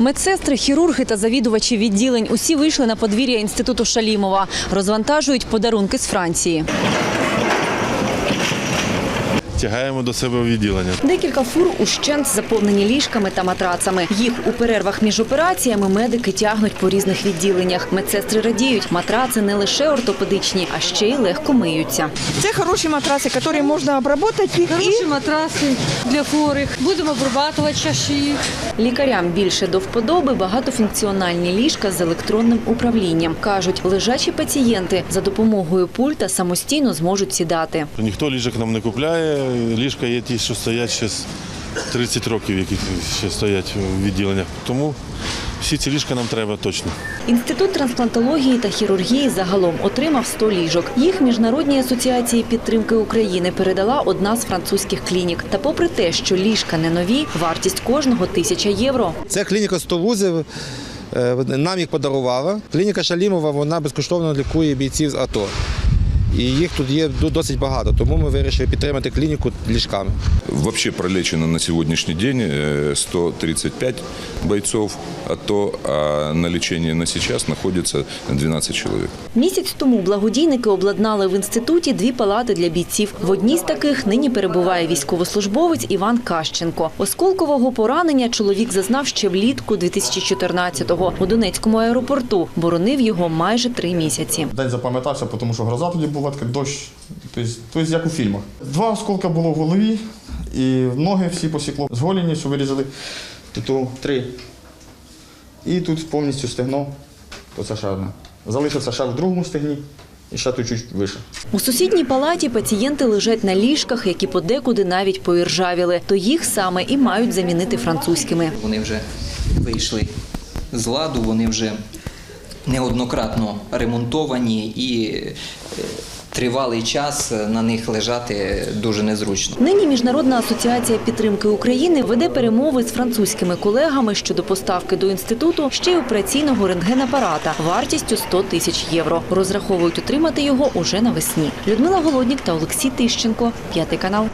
Медсестри, хірурги та завідувачі відділень усі вийшли на подвір'я інституту Шалімова. Розвантажують подарунки з Франції. Тягаємо до себе в відділення. Декілька фур ущент заповнені ліжками та матрацами. Їх у перервах між операціями медики тягнуть по різних відділеннях. Медсестри радіють, матраци не лише ортопедичні, а ще й легко миються. Це хороші матраси, які можна обробити їх і Хороші матраси для хворих. Будемо чаще їх. Лікарям більше до вподоби багатофункціональні ліжка з електронним управлінням. Кажуть, лежачі пацієнти за допомогою пульта самостійно зможуть сідати. Ніхто ліжок нам не купляє. Ліжка є ті, що стоять ще 30 років, які ще стоять в відділеннях. Тому всі ці ліжка нам треба точно. Інститут трансплантології та хірургії загалом отримав 100 ліжок. Їх міжнародній асоціації підтримки України передала одна з французьких клінік. Та попри те, що ліжка не нові, вартість кожного тисяча євро. Це клініка 100 вузів. е, Нам їх подарувала. Клініка Шалімова вона безкоштовно лікує бійців з АТО. І їх тут є досить багато, тому ми вирішили підтримати клініку ліжками. Вообще пролечено на сегодняшний день э, 135 бойцов АТО, а на лечении на сейчас находится 12 человек. Місяць тому благодійники обладнали в інституті дві палати для бійців. В одній з таких нині перебуває військовослужбовець Іван Кащенко. Осколкового поранення чоловік зазнав ще влітку 2014-го у Донецькому аеропорту. Боронив його майже три місяці. День запам'ятався, тому що гроза тоді була, така дощ, тобто, тобто як у фільмах. Два осколка було в голові, і ноги всі посікло. З голені, вирізали, тут три. І тут повністю стегно, то це ще. Залишився ще в другому стегні і ще тут чуть вище. У сусідній палаті пацієнти лежать на ліжках, які подекуди навіть поіржавіли. То їх саме і мають замінити французькими. Вони вже вийшли з ладу, вони вже неоднократно ремонтовані і е, тривалий час на них лежати дуже незручно. Нині Міжнародна асоціація підтримки України веде перемови з французькими колегами щодо поставки до інституту ще й операційного рентгенапарата вартістю 100 тисяч євро. Розраховують отримати його уже навесні. Людмила Голоднік та Олексій Тищенко, п'ятий канал.